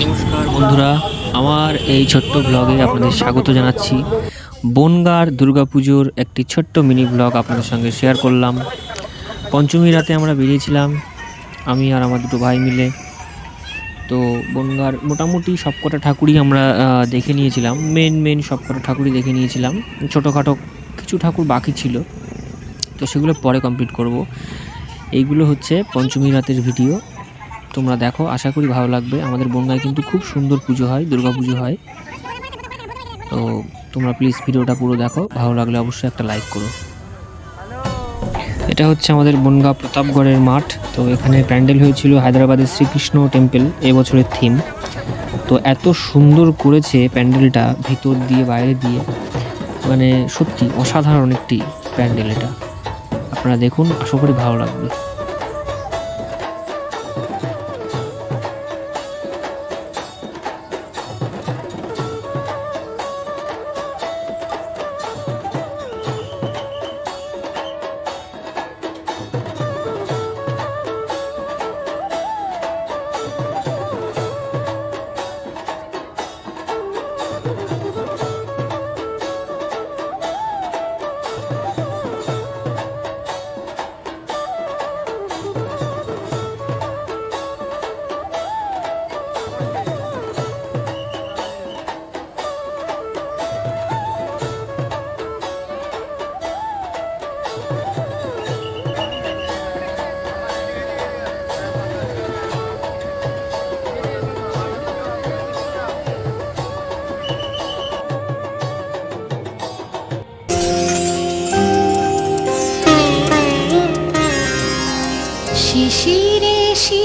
নমস্কার বন্ধুরা, আমার এই ছোট্ট ব্লগে আপনাদের স্বাগত জানাচ্ছি। বনগার দুর্গাপুজোর একটি ছোট্ট মিনি ব্লগ আপনাদের সঙ্গে শেয়ার করলাম। পঞ্চমী রাতে আমরা বেরিয়েছিলাম, আমি আর আমার দুটো ভাই মিলে। তো বনগার মোটামুটি সবকটা ঠাকুরই আমরা দেখে নিয়েছিলাম। মেন মেন সবকটা ঠাকুরই দেখে নিয়েছিলাম। ছোটোখাটো কিছু ঠাকুর বাকি ছিল। তো সেগুলো পরে কমপ্লিট করব। এইগুলো হচ্ছে পঞ্চমী রাতের ভিডিও তোমরা দেখো, আশা করি ভালো লাগবে। আমাদের বনগায় কিন্তু খুব সুন্দর পুজো হয়, দুর্গা পুজো হয়। তো তোমরা প্লিজ ভিডিওটা পুরো দেখো। ভালো লাগলে অবশ্যই একটা লাইক করো। এটা হচ্ছে আমাদের বনগা প্রতাপগড়ের মাঠ। তো এখানে প্যান্ডেল হয়েছিল হায়দ্রাবাদের শ্রীকৃষ্ণ টেম্পল, এবছরের থিম তো এত সুন্দর করেছে প্যান্ডেলটা ভিতর দিয়ে, বাইরে দিয়ে। মানে সত্যি অসাধারণ একটি প্যান্ডেল এটা। আপনারা দেখুন, আশা করি ভালো লাগবে।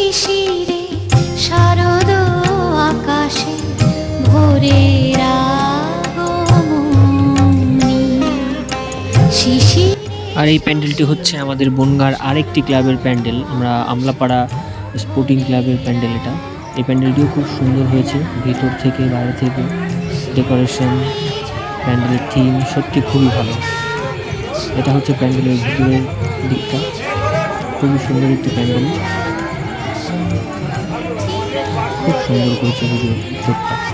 শিশিরে শারদ আকাশে ভোরের আর এই প্যান্ডেলটি হচ্ছে আমাদের বনগার আরেকটি ক্লাবের প্যান্ডেল। আমরা আমলাপাড়া স্পোর্টিং ক্লাবের প্যান্ডেল এটা। এই প্যান্ডেলটিও খুব সুন্দর হয়েছে, ভিতর থেকে বাইরে থেকে। ডেকোরেশন, প্যান্ডেলের থিম সত্যি খুবই ভালো। এটা হচ্ছে প্যান্ডেলের ভিতরের দিকটা। খুবই সুন্দর একটি প্যান্ডেল। খুব সুন্দর করেছে ভিডিও ভিতরটা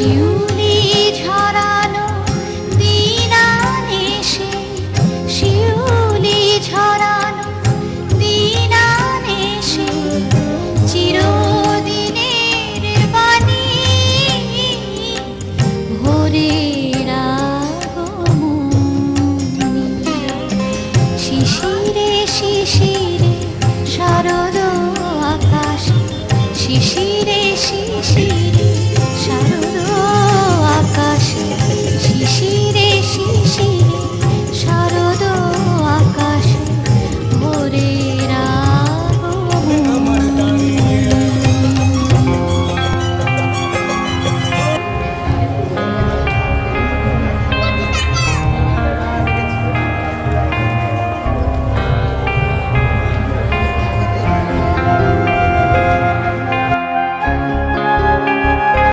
you.